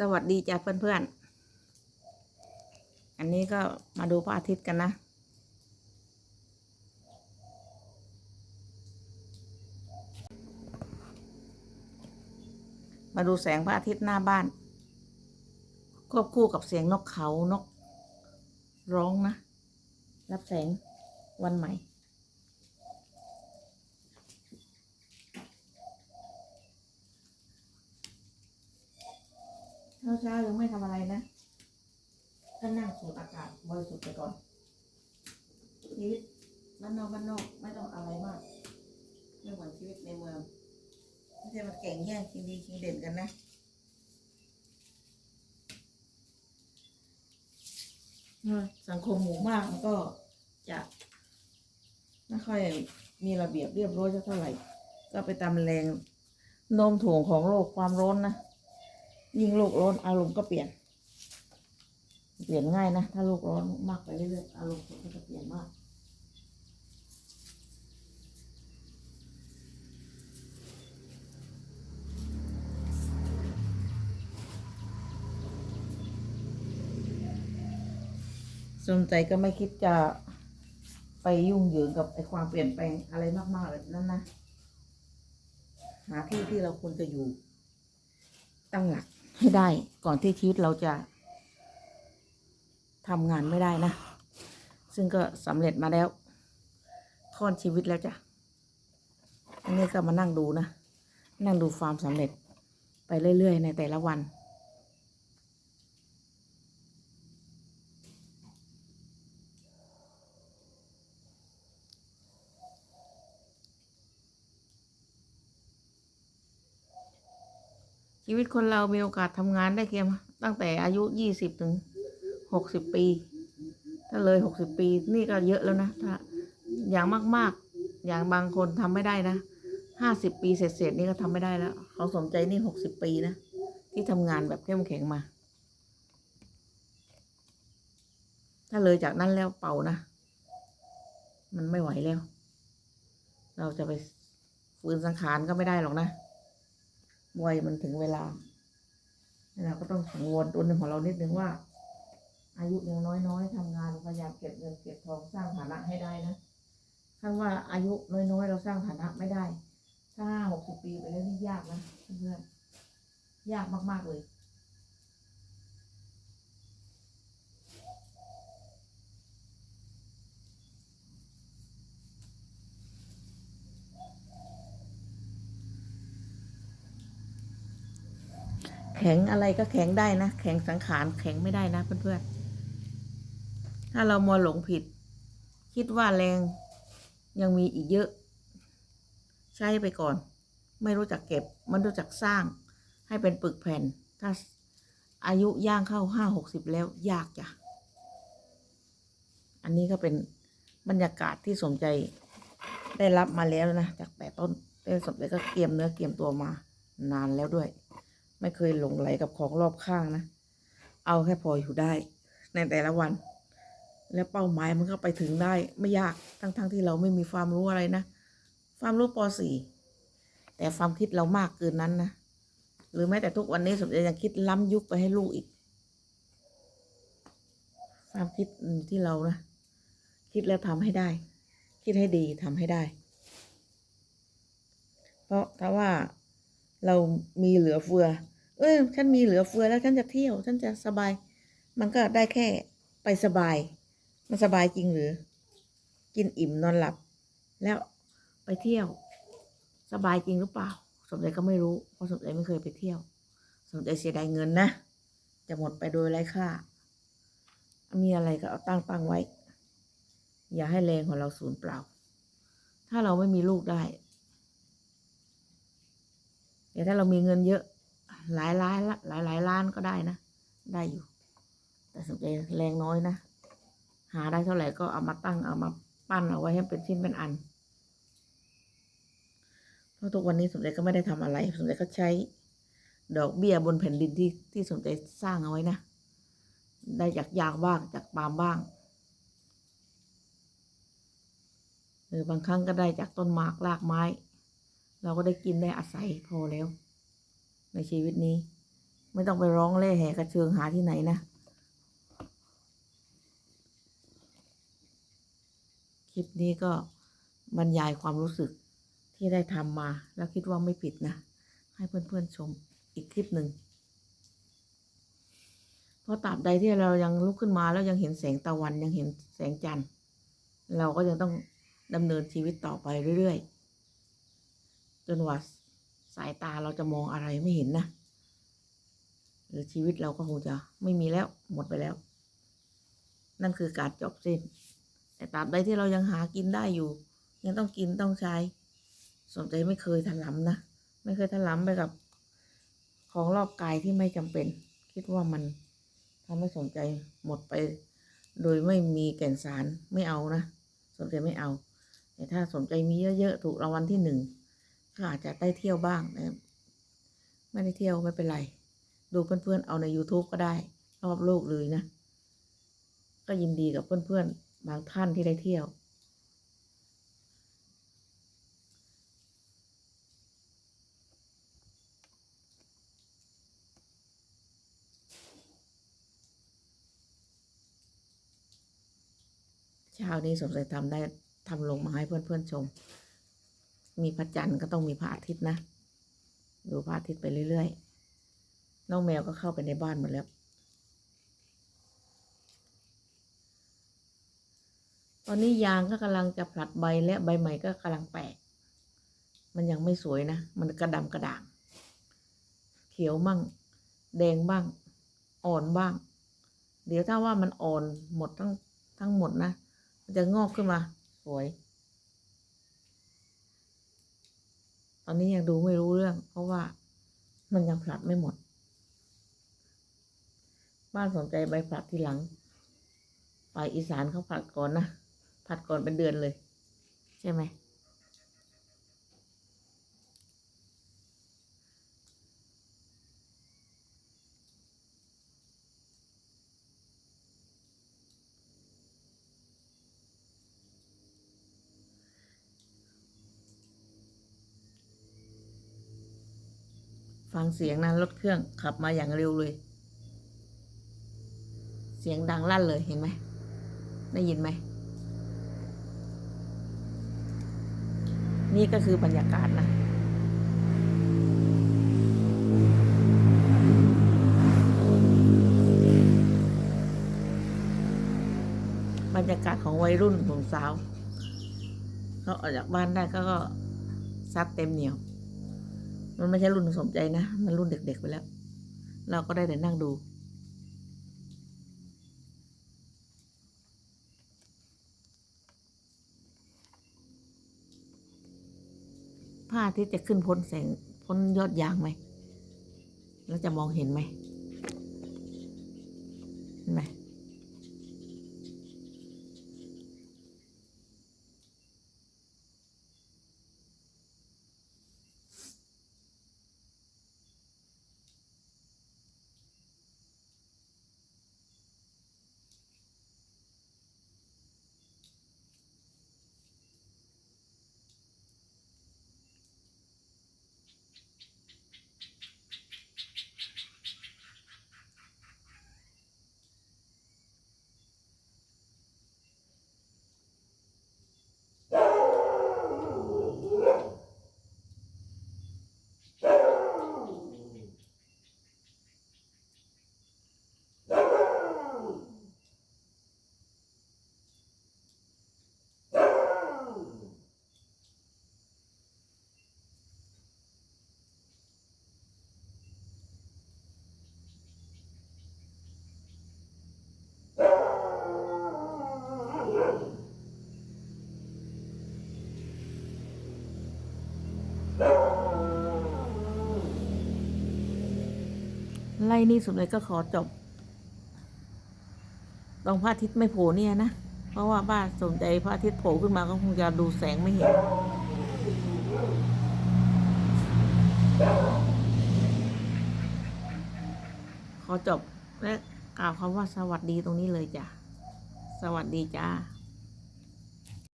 สวัสดีจ้ะเพื่อนๆ อันนี้ก็มาดูพระอาทิตย์กันนะ มาดูแสงพระอาทิตย์หน้าบ้าน ควบคู่กับเสียงนกเขานกร้องนะ รับแสงวันใหม่ เช้ายังไม่ทำอะไรนะก็นั่งสูดอากาศบริสุทธิ์ไปก่อนชีวิตบ้านนอกบ้านนอกไม่ต้องอะไรมากไม่เหมือนชีวิตในเมืองไม่ใช่มาเก่งแย่งชิงดีชิงเด่นกันนะสังคมหมู่มากมันก็จะไม่ค่อยมีระเบียบเรียบร้อยเท่าไหร่ ก็ไปตามแรงโน้มถ่วงของโลกความร้อนนะ ยิ่งโลกร้อนอารมณ์ก็เปลี่ยน เปลี่ยนง่ายนะ ถ้าโลกร้อนมากไปเรื่อยๆอารมณ์ก็จะเปลี่ยนมากสนใจก็ไม่คิดจะไปยุ่งเหยิงกับไอ้ความเปลี่ยนแปลงอะไรมากๆแบบนั้นนะ หาที่ที่เราควรจะอยู่ตั้งหลัก ให้ได้ก่อนที่ชีวิตเราจะทำงานไม่ได้นะ ซึ่งก็สำเร็จมาแล้วค่อนชีวิตแล้วจ้ะอันนี้ก็มานั่งดูนะ นั่งดูความสำเร็จไปเรื่อย ๆ ในแต่ละวัน ชีวิตคนเรามีโอกาสทำงานได้เพียงตั้งแต่อายุยี่สิบถึงหกสิบปี ถ้าเลยหกสิบปี นี่ก็เยอะแล้วนะถ้าอย่างมากๆ อย่างบางคนทำไม่ได้นะห้าสิบปีเสร็จๆนี่ก็ทำไม่ได้แล้ว เขาสนใจนี่หกสิบปีนะ ที่ทำงานแบบเข้มแข็งมา ถ้าเลยจากนั้นแล้วเป่านะ มันไม่ไหวแล้ว เราจะไปฟื้นสังขารก็ไม่ได้หรอกนะ วัยมันถึงเวลาเราก็ต้องสังวรตัวหนึ่งของเรานิดนึงว่า อายุยังน้อยๆทำงานพยายามเก็บเงินเก็บทองสร้างฐานะให้ได้นะถ้าว่าอายุน้อยๆ เราสร้างฐานะไม่ได้ ถ้าหกสิบปีไปแล้วนี่ยากนะเพื่อนยากมากๆเลย แข็งอะไรก็แข็งได้นะ แข็งสังขารแข็งไม่ได้นะเพื่อนๆ ถ้าเรามัวหลงผิด คิดว่าแรงยังมีอีกเยอะ ใช้ไปก่อน ไม่รู้จักเก็บ มันรู้จักสร้าง ให้เป็นปึกแผ่น ถ้าอายุย่างเข้าห้าหกสิบแล้วยากจ้ะ อันนี้ก็เป็นบรรยากาศที่สมใจได้รับมาแล้วนะ จากแปดต้นได้สมใจก็เกียมเนื้อเกียมตัวมานานแล้วด้วย ไม่เคยหลงไหลกับของรอบข้างนะ เอาแค่พออยู่ได้ ในแต่ละวัน และเป้าหมายมันก็ไปถึงได้ไม่ยากทั้งๆทที่เราไม่มีความรู้อะไรนะ ความรู้ป .4 แต่ความคิดเรามากเกินนั้นนะหรือแม้แต่ทุกวันนี้สมเด็จยังคิดล้ำยุคไปให้ลูกอีก ความคิดที่เรานะ คิดแล้วทำให้ได้ คิดให้ดีทำให้ได้ เพราะถ้าว่า เรามีเหลือเฟือ เอ้ยฉันมีเหลือเฟือแล้วฉันจะเที่ยวฉันจะสบาย มันก็ได้แค่ไปสบาย มันสบายจริงหรือ กินอิ่มนอนหลับ แล้วไปเที่ยว สบายจริงหรือเปล่า สมเด็จก็ไม่รู้ เพราะสมเด็จไม่เคยไปเที่ยว สมเด็จเสียดายเงินนะ จะหมดไปโดยไร้ค่า มีอะไรก็เอาตั้งตั้งไว้ อย่าให้แรงของเราสูญเปล่า ถ้าเราไม่มีลูกได้ แต่ถ้าเรามีเงินเยอะ หลายล้านละหลายหลายล้านก็ได้นะ ได้อยู่ แต่สนใจแรงน้อยนะ หาได้เท่าไหร่ก็เอามาตั้งเอามาปั้นเอาไว้ให้เป็นชิ้นเป็นอัน เพราะทุกวันนี้สมเด็จก็ไม่ได้ทำอะไร สมเด็จก็ใช้ ดอกเบี้ยบนแผ่นดินที่ที่สมเด็จสร้างเอาไว้นะ ได้จากยางบ้างจากปาล์มบ้างหรือบางครั้งก็ได้จากต้นหมากรากไม้ เราก็ได้กินได้อาศัยพอแล้ว ในชีวิตนี้ ไม่ต้องไปร้องเล่แห่กระเชิงหาที่ไหนนะ คลิปนี้ก็บรรยายความรู้สึกที่ได้ทำมา แล้วคิดว่าไม่ผิดนะ ให้เพื่อนๆชมอีกคลิปหนึ่งเพราะตราบใดที่เรายังลุกขึ้นมาแล้วยังเห็นแสงตะวันยังเห็นแสงจันทร์ เราก็ยังต้องดำเนินชีวิตต่อไปเรื่อยๆ จนว่าสายตาเราจะมองอะไรไม่เห็นนะหรือชีวิตเราก็คงจะไม่มีแล้วหมดไปแล้ว นั่นคือการจบสิ้น แต่ตราบใดที่เรายังหากินได้อยู่ ยังต้องกินต้องใช้ สนใจไม่เคยถลำนะ ไม่เคยถลำไปกับ ของรอบกายที่ไม่จำเป็น คิดว่ามันทำให้สนใจหมดไป โดยไม่มีแก่นสารไม่เอานะ สนใจไม่เอา แต่ถ้าสนใจมีเยอะๆถูกรางวัลที่หนึ่ง อาจจะได้เที่ยวบ้างนะไม่ได้เที่ยวไม่เป็นไร ดูเพื่อนๆเอาใน YouTube ก็ได้ รอบโลกเลยนะ ก็ยินดีกับเพื่อนๆ บางท่านที่ได้เที่ยว เช้านี้สมใจทำได้ทำลงมาให้เพื่อนๆชม มีพระจันทร์ก็ต้องมีพระอาทิตย์นะ ดูพระอาทิตย์ไปเรื่อยๆ น้องแมวก็เข้าไปในบ้านหมดแล้ว ตอนนี้ยางก็กำลังจะผลัดใบและใบใหม่ก็กำลังแตก มันยังไม่สวยนะ มันกระดำกระด่าง เขียวมั่ง แดงบ้าง อ่อนบ้าง เดี๋ยวถ้าว่ามันอ่อนหมดทั้งทั้งหมดนะ มันจะงอกขึ้นมา สวย ตอนนี้ยังดูไม่รู้เรื่อง เพราะว่ามันยังผลัดไม่หมด บ้านสนใจใบผลัดทีหลังฝ่ายอีสานเขาผลัดก่อนนะผลัดก่อนเป็นเดือนเลย ใช่ไหม ฟังเสียงนะรถเครื่องขับมาอย่างเร็วเลย เสียงดังลั่นเลยเห็นไหมได้ยินไหม นี่ก็คือบรรยากาศนะบรรยากาศของวัยรุ่นของสาวเขาออกจากบ้านได้เขาก็ซัดเต็มเหนียว มันไม่ใช่รุ่นสมใจนะ มันรุ่นเด็กๆไปแล้ว เราก็ได้แต่นั่งดูผ้าที่จะขึ้นพ้นแสงพ้นยอดยางไหม แล้วจะมองเห็นไหมเห็นไหม ไล่นี่สุดเลยก็ขอจบตรงพระอาทิตย์ไม่โผล่เนี่ยนะ เพราะว่าบ้านสนใจพระอาทิตย์โผล่ขึ้นมาก็คงจะดูแสงไม่เห็น ขอจบและกล่าวคำว่าสวัสดีตรงนี้เลยจ้ะ สวัสดีจ้า